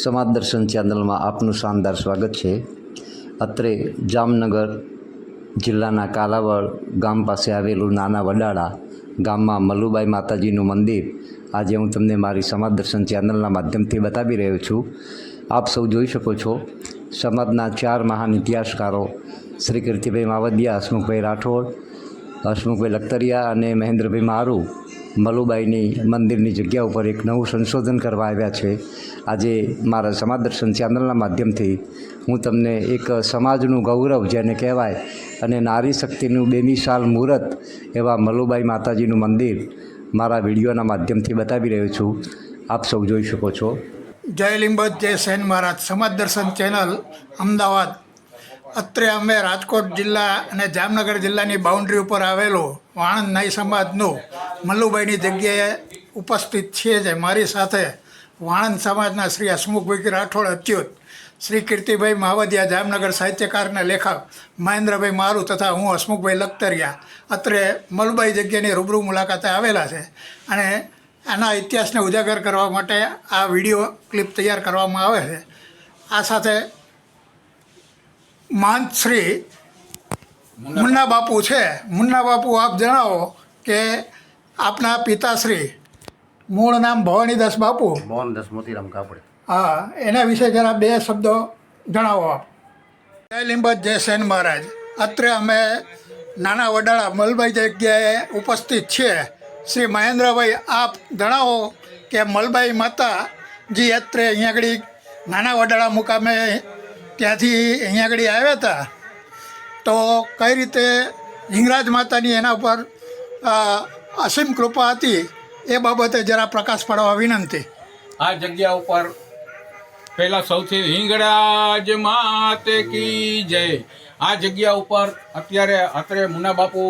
સમાજ દર્શન ચેનલમાં આપનું શાનદાર સ્વાગત છે. અત્રે જામનગર જિલ્લાના કાલાવડ ગામ પાસે આવેલું નાના વડાળા ગામમાં મલુબાઈ માતાજીનું મંદિર આજે હું તમને મારી સમાજ દર્શન ચેનલના માધ્યમથી બતાવી રહ્યો છું. આપ સૌ જોઈ શકો છો, સમાજના ચાર મહાન ઇતિહાસકારો શ્રી કીર્તિભાઈ માવદિયા, હસમુખભાઈ રાઠોડ, હસમુખભાઈ લખતરિયા અને મહેન્દ્રભાઈ મારુ મલુબાઈની મંદિરની જગ્યા ઉપર એક નવું સંશોધન કરવા આવ્યા છે. આજે મારા સમાજ દર્શન ચેનલના માધ્યમથી હું તમને એક સમાજનું ગૌરવ જેને કહેવાય અને નારી શક્તિનું બેમિસાલ મુહૂર્ત એવા મલુબાઈ માતાજીનું મંદિર મારા વિડીયોના માધ્યમથી બતાવી રહ્યો છું. આપ સૌ જોઈ શકો છો. જય લિંબત જય સેન મહારાજ. સમાજ દર્શન ચેનલ અમદાવાદ. અત્રે અમે રાજકોટ જિલ્લા અને જામનગર જિલ્લાની બાઉન્ડ્રી ઉપર આવેલો વાણંદ નાઈ સમાજનું મલ્લુભાઈની જગ્યાએ ઉપસ્થિત છીએ છે. મારી સાથે વાણંદ સમાજના શ્રી હસમુખભાઈ રાઠોડ અચ્યુત શ્રી કીર્તિભાઈ માવદિયા, જામનગર સાહિત્યકારના લેખક, મહેન્દ્રભાઈ મારુ તથા હું હસમુખભાઈ લખતરિયા. અત્રે મલ્લુભાઈ જગ્યાની રૂબરૂ મુલાકાતે આવેલા છે અને આના ઇતિહાસને ઉજાગર કરવા માટે આ વીડિયો ક્લિપ તૈયાર કરવામાં આવે છે. આ સાથે મહંત શ્રી મુન્ના બાપુ છે. મુન્ના બાપુ આપ જણાવો કે આપના પિતાશ્રી મૂળ નામ ભવાનીદાસ બાપુ? ભવાનીદાસ મોતીરામ કાપડે. હા એના વિશે જરા બે શબ્દો જણાવો આપ. જય લીંબત જય સેન મહારાજ. અત્રે અમે નાના વડાળા મલબાઈ જગ્યાએ ઉપસ્થિત છીએ શ્રી મહેન્દ્રભાઈ આપ જણાવો કે મલબાઈ માતાજી અત્રે અહીંયા આગળ નાના વડાળા મુકામે ત્યાંથી અહીંયા આગળ આવ્યા હતા, તો કઈ રીતે હિંગરાજ માતાની એના ઉપર અસીમ કૃપા હતી, એ બાબતે જરા પ્રકાશ પાડવા વિનંતી. આ જગ્યા ઉપર પહેલા સૌથી હિંગળાજ માતે કી જય. આ જગ્યા ઉપર અત્યારે અત્રે મુના બાપુ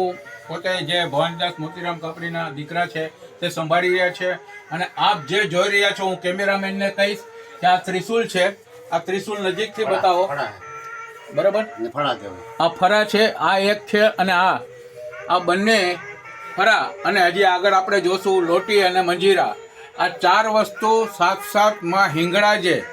પોતે જે ભવાનદાસ મોતીરામ કાપડીના દીકરા છે, તે સંભાળી રહ્યા છે. અને આપ જે જોઈ રહ્યા છો, હું કેમેરામેનને કહીશ કે આ ત્રિશુલ છે. આ ત્રિશુલ નજીકથી બતાવો. બરાબર? આ ફરા છે આ એક છે અને આ. આ બંને ફરા. અને હજી આગળ આપણે જોશું લોટી અને મંજીરા. આ ચાર વસ્તુ સાક્ષાતમાં હિંગળાજે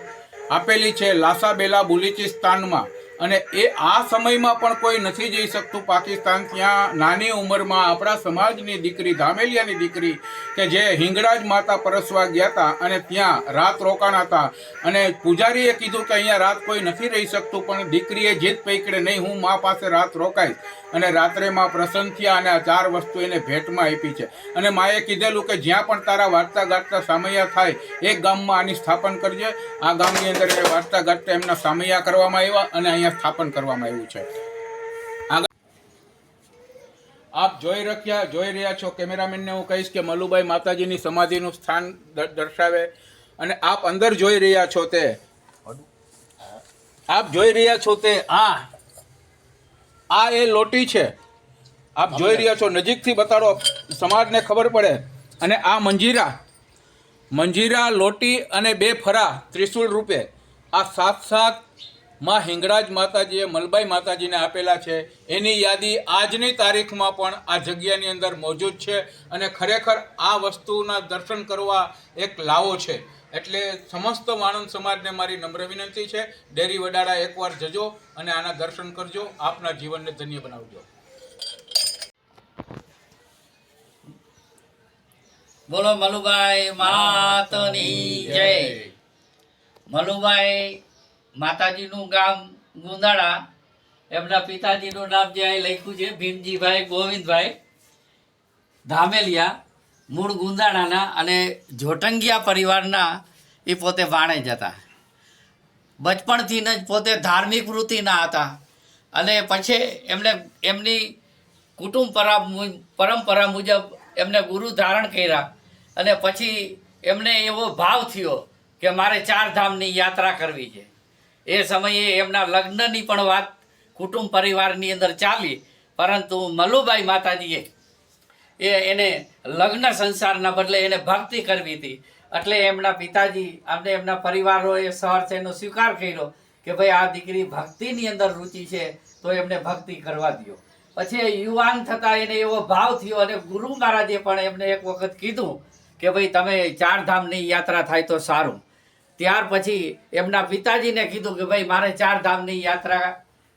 આપેલી છે લાસાબેલા બલુચિસ્તાનમાં. અને એ આ સમયમાં પણ કોઈ નથી જઈ શકતું પાકિસ્તાન, ત્યાં નાની ઉંમરમાં આપણા સમાજની દીકરી, ધામેલિયાની દીકરી કે જે હિંગળાજ માતા પરસવા ગયા હતા અને ત્યાં રાત રોકાણા હતા. અને પૂજારીએ કીધું કે અહીંયા રાત કોઈ નથી રહી શકતું, પણ દીકરીએ જીત પૈકડે, નહીં, હું મા પાસે રાત રોકાઈશ. અને રાત્રે માં પ્રસન્ન થયા અને આ ચાર વસ્તુ એને ભેટમાં આપી છે. અને માએ કીધેલું કે, જ્યાં પણ તારા વાર્તા ગાંઠતા સામૈયા થાય એક ગામમાં આની સ્થાપન કરજે. આ ગામની અંદર એ વાર્તા ગાંઠતા એમના સામૈયા કરવામાં આવ્યા અને અહીંયા સ્થાપન કરવામાં આવ્યું છે. આપ જોઈ રહ્યા જોઈ રહ્યા છો કેમેરામેનને હું કહીશ કે મલુભાઈ માતાજીની સમાધિનું સ્થાન દર્શાવે અને આપ અંદર જોઈ રહ્યા છો તે. આપ જોઈ રહ્યા છો તે આ આ એ લોટી છે. આપ જોઈ રહ્યા છો, નજીકથી બતાડો, સમાજને ખબર પડે. અને આ મંજીરા. મંજીરા, લોટી અને બે ફરા ત્રિશુલ રૂપે. આ સાત સાત માં હિંગળાજ માતાજીએ, મલબાઈ માતાજીને આપેલા છે. એની યાદી આજની તારીખમાં પણ આ જગ્યાની અંદર મોજૂદ છે અને ખરેખર આ વસ્તુના દર્શન કરવા એક લાવો છે. એટલે સમસ્ત વાણંદ સમાજને મારી નમ્ર વિનંતી છે. ડેરી વડાળા એકવાર જજો અને આના દર્શન કરજો. આપના જીવનને ધન્ય બનાવજો. બોલો મલુભાઈ માતની જય. મલુભાઈ માતાજીનું ગામ ગુંદાળા. એમના પિતાજીનું નામ જે અહીં લખ્યું છે, ભીમજીભાઈ ગોવિંદભાઈ ધામેલિયા, મૂળ ગુંદાળાના અને જોટંગિયા પરિવારના એ પોતે વાણેજ હતા. બચપણથી જ પોતે ધાર્મિક વૃત્તિના હતા. અને પછી એમણે એમની કુટુંબ પરા, પરંપરા મુજબ એમને ગુરુ ધારણ કર્યા. અને પછી એમને એવો ભાવ થયો કે મારે ચાર ધામની યાત્રા કરવી છે. એ સમયે એમના લગ્નની પણ વાત કુટુંબ પરિવારની અંદર ચાલી, પરંતુ મલુભાઈ માતાજીએ એ એને લગ્ન સંસારના બદલે એને ભક્તિ કરવી હતી. એટલે એમના પિતાજી અને એમના પરિવારોએ સહર્ષ એનો સ્વીકાર કર્યો કે ભાઈ આ દીકરી ભક્તિની અંદર રુચિ છે, તો એમને ભક્તિ કરવા દો પછી યુવાન થતાં એને એવો ભાવ થયો અને ગુરુ મહારાજે પણ એમને એક વખત કીધું કે ભાઈ તમે ચારધામની યાત્રા થાય તો સારું. ત્યાર પછી એમના પિતાજીને કીધું કે ભાઈ, મારે ચાર ધામની યાત્રા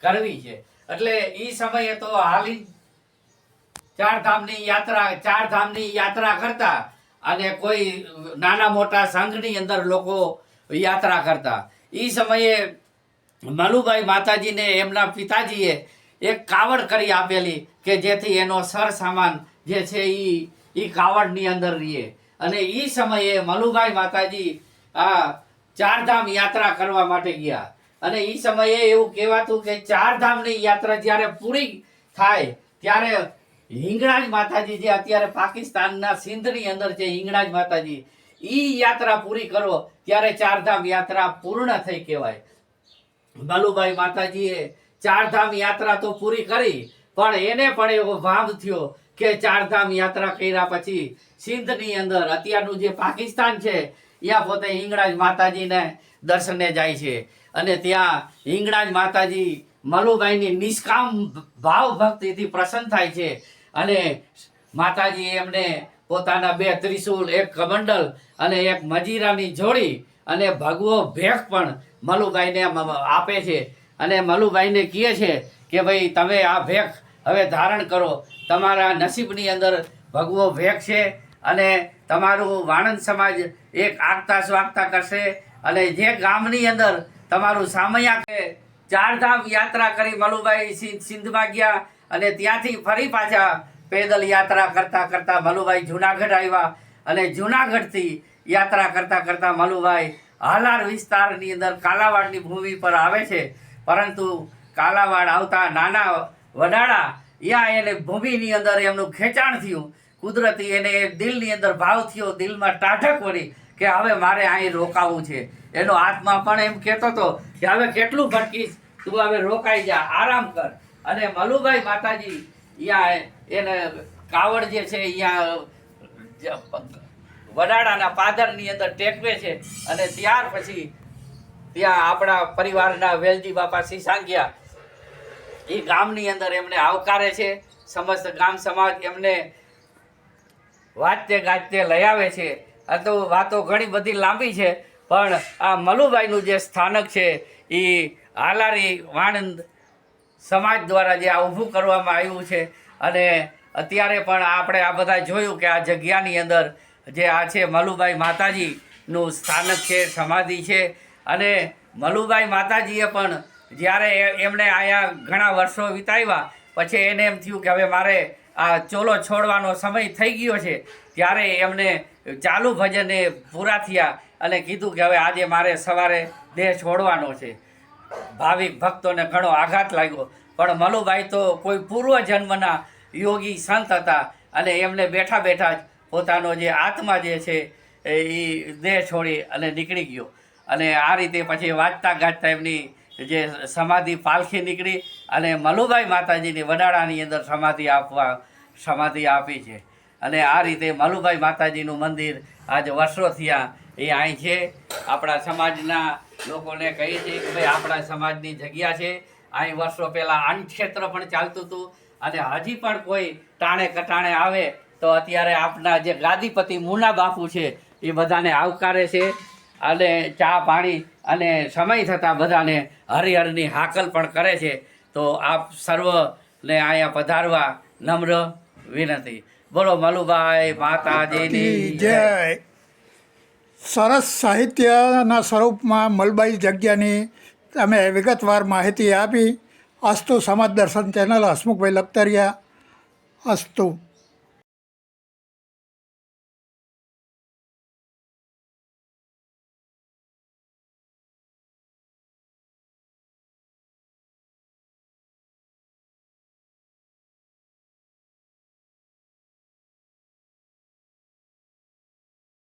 કરવી છે. એટલે એ સમયે તો હાલી ચાર ધામની યાત્રા, ચાર ધામની યાત્રા કરતા અને કોઈ નાના મોટા સંઘની અંદર લોકો યાત્રા કરતા. એ સમયે મલુભાઈ માતાજીને એમના પિતાજીએ એક કાવડ કરી આપેલી કે જેથી એનો સર સામાન જે છે એ એ કાવડની અંદર રહીએ અને એ સમયે મલુભાઈ માતાજી આ ચારધામ યાત્રા કરવા માટે ગયા. અને એ સમયે એવું કહેવાતું કે ચારધામની યાત્રા જ્યારે પૂરી થાય, ત્યારે હિંગળાજ માતાજી જે અત્યારે પાકિસ્તાનના સિંધની અંદર છે, હિંગળાજ માતાજી એ યાત્રા પૂરી કરો, ત્યારે ચારધામ યાત્રા પૂર્ણ થઈ કહેવાય. બાલુભાઈ માતાજીએ ચારધામ યાત્રા તો પૂરી કરી, પણ એને પણ એવો ભાવ થયો કે ચારધામ યાત્રા કર્યા પછી સિંધની અંદર અત્યારનું જે પાકિસ્તાન છે ત્યાં પોતે હિંગળાજ માતાજીને દર્શને જાય છે. અને ત્યાં હિંગળાજ માતાજી મલુભાઈની નિષ્કામ ભાવ ભક્તિથી પ્રસન્ન થાય છે. અને માતાજી એમને પોતાના બે ત્રિશૂલ એક કમંડલ અને એક મજીરાની જોડી અને ભગવો ભેખ પણ મલુભાઈને આપે છે. અને મલુભાઈને કહે છે કે ભાઈ, તમે આ ભેખ હવે ધારણ કરો. તમારા નસીબની અંદર ભગવો ભેખ છે. અને તમારું વાણંદ સમાજ એક આગતા સ્વાગતા કરશે. અને જે ગામની અંદર તમારું સામૈયા કે ચારધામ યાત્રા કરી મલુભાઈ સિંધમાં ગયા અને ત્યાંથી ફરી પાછા પેદલ યાત્રા કરતાં કરતાં મલુભાઈ જુનાગઢ આવ્યા અને જુનાગઢથી યાત્રા કરતાં કરતાં મલુભાઈ હાલાર વિસ્તારની અંદર કાલાવાડની ભૂમિ પર આવે છે. પરંતુ કાલાવાડ આવતા નાના વડાળા, યા એને ભૂમિની અંદર એમનું ખેંચાણ થયું. કુદરતી એને દિલની અંદર ભાવ થયો, દિલમાં ટાઢક વળી કે હવે મારે અહીં રોકાવું છે. એનો આત્મા પણ એમ કહેતો હતો કે હવે કેટલું ભટકીશ? તું હવે રોકાઈ જા, આરામ કર. અને મલુભાઈ માતાજી અહીંયા એને કાવડ જે છે અહીંયા વડાડાના પાદરની અંદર ટેકવે છે અને ત્યાર પછી ત્યાં આપણા પરિવારના વેલજી બાપા સિસાંગિયા એ ગામની અંદર એમને આવકારે છે. સમસ્ત ગામ સમાજ એમને વાજતે ગાજતે લઈ આવે છે. આ તો વાતો ઘણી બધી લાંબી છે, પણ આ મલુભાઈનું જે સ્થાનક છે એ હાલારી વાણંદ સમાજ દ્વારા જે આ ઊભું કરવામાં આવ્યું છે. અને અત્યારે પણ આપણે આ બધા જોયું કે આ જગ્યાની અંદર જે આ છે મલુભાઈ માતાજીનું સ્થાનક છે, સમાધિ છે. અને મલુભાઈ માતાજીએ પણ જ્યારે એમણે અહીંયા ઘણા વર્ષો વિતાવ્યા, પછી એને એમ થયું કે હવે મારે આ ચોલો છોડવાનો સમય થઈ ગયો છે, ત્યારે એમને ચાલુ ભજને પૂરા થયા અને કીધું કે હવે આજે મારે સવારે દેહ છોડવાનો છે. ભાવિક ભક્તોને ઘણો આઘાત લાગ્યો, પણ મલુભાઈ તો કોઈ પૂર્વ જન્મના યોગી સંત હતા અને એમને બેઠા બેઠા જ પોતાનો જે આત્મા જે છે, એ દેહ છોડી અને નીકળી ગયો. અને આ રીતે પછી વાંચતા ગાજતા એમની જે સમાધિ પાલખી નીકળી અને મલુભાઈ માતાજીની વડાળાની અંદર સમાધિ આપવા સમાધિ આપી છે. અને આ રીતે મલુભાઈ માતાજીનું મંદિર આજ વર્ષો થયા એ અહીં છે. આપણા સમાજના લોકોને કહી છે કે ભાઈ આપણા સમાજની જગ્યા છે. અહીં વર્ષો પહેલાં અન્ન ક્ષેત્ર પણ ચાલતું હતું. અને હજી પણ કોઈ ટાણે કટાણે આવે તો અત્યારે આપના જે ગાદીપતિ મુના બાપુ છે એ બધાને આવકારે છે. અને ચા પાણી અને સમય થતાં બધાને હરિહરની હાકલ પણ કરે છે. તો આપ સર્વને અહીંયા પધારવા નમ્ર વિનંતી. બોલો મલુભાઈ માતાજીની જય. સરસ સાહિત્યના સ્વરૂપમાં મલબાઈ જગ્યાની તમે વિગતવાર માહિતી આપી. અસ્તુ સમાજ દર્શન ચેનલ હસમુખભાઈ લખતરિયા. અસ્તુ.